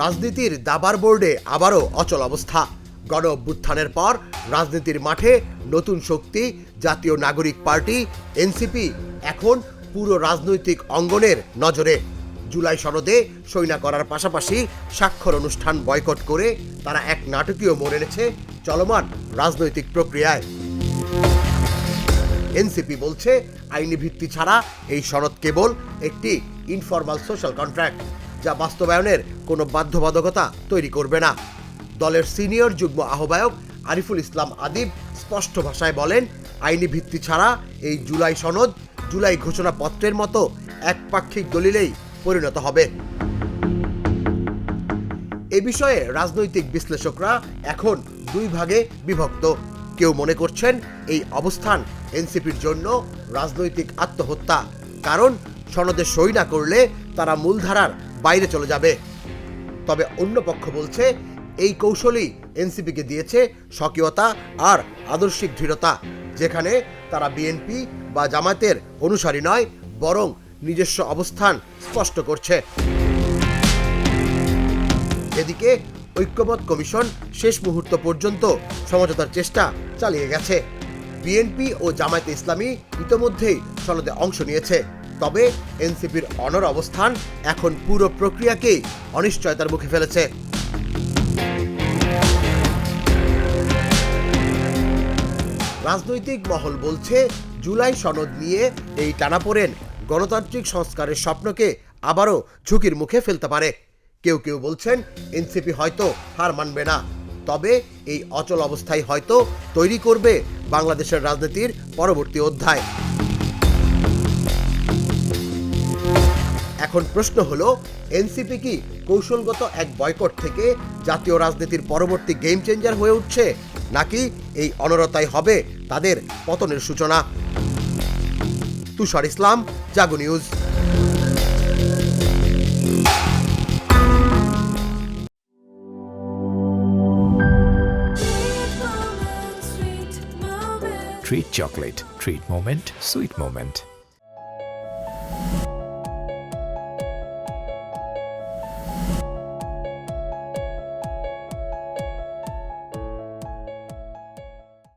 রাজনীতির দাবার বোর্ডে আবারও অচল অবস্থা। গণ অভ্যুত্থানের পর রাজনীতির মাঠে নতুন শক্তি, জাতীয় নাগরিক পার্টি, এনসিপি এখন পুরো রাজনৈতিক অঙ্গনের নজরে। জুলাই সনদে সৈনা করার পাশাপাশি স্বাক্ষর অনুষ্ঠান বয়কট করে তারা এক নাটকীয় মোড় এনেছে চলমান রাজনৈতিক প্রক্রিয়ায়। এনসিপি বলছে, আইনি ভিত্তি ছাড়া এই সনদ কেবল একটি ইনফরমাল সোশ্যাল কন্ট্রাক্ট যা বাস্তবায়নের কোনো বাধ্যবাধকতা তৈরি করবে না। দলের সিনিয়র যুগ্ম আহ্বায়ক আরিফুল ইসলাম আদিব স্পষ্ট ভাষায় বলেন, আইনি ভিত্তি ছাড়া এই জুলাই সনদ জুলাই ঘোষণাপত্রের মতো একপাক্ষিক দলিলেই পরিণত হবে। এ বিষয়ে রাজনৈতিক বিশ্লেষকরা এখন দুই ভাগে বিভক্ত। কেউ মনে করছেন এই অবস্থান এনসিপির জন্য রাজনৈতিক আত্মহত্যা, কারণ সনদে সই না করলে তারা মূলধারার বাইরে চলে যাবে। তবে অন্য পক্ষ বলছে, এই কৌশলই এনসিপিকে দিয়েছে স্বকীয়তা আর আদর্শিক দৃঢ়তা, যেখানে তারা বিএনপি বা জামায়াতের অনুসারী নয়, বরং নিজস্ব অবস্থান স্পষ্ট করছে। এদিকে ঐক্যমত কমিশন শেষ মুহূর্ত পর্যন্ত সমঝোতার চেষ্টা চালিয়ে গেছে। বিএনপি ও জামায়াতে ইসলামী ইতোমধ্যেই সনদে অংশ নিয়েছে। তবে এনসিপির অনর অবস্থান এখন পুরো প্রক্রিয়াকেই অনিশ্চয়তার মুখে ফেলেছে। রাজনৈতিক মহল বলছে, জুলাই সনদ নিয়ে এই টানাপোড়েন গণতান্ত্রিক সংস্কারের স্বপ্নকে আবারও ঝুঁকির মুখে ফেলতে পারে। কেউ কেউ বলছেন, এনসিপি হয়তো হার মানবে না। তবে এই অচল অবস্থায় হয়তো তৈরি করবে বাংলাদেশের রাজনীতির পরবর্তী অধ্যায়। এখন প্রশ্ন হলো এনসিপি কি কৌশলগত এক বয়কট থেকে জাতীয় রাজনীতির পরবর্তী গেম চেঞ্জার হয়ে উঠছে নাকি এই অনরতাই হবে তাদের পতনের সূচনা Tushar Islam Jago news Treat chocolate. Treat moment. Sweet moment.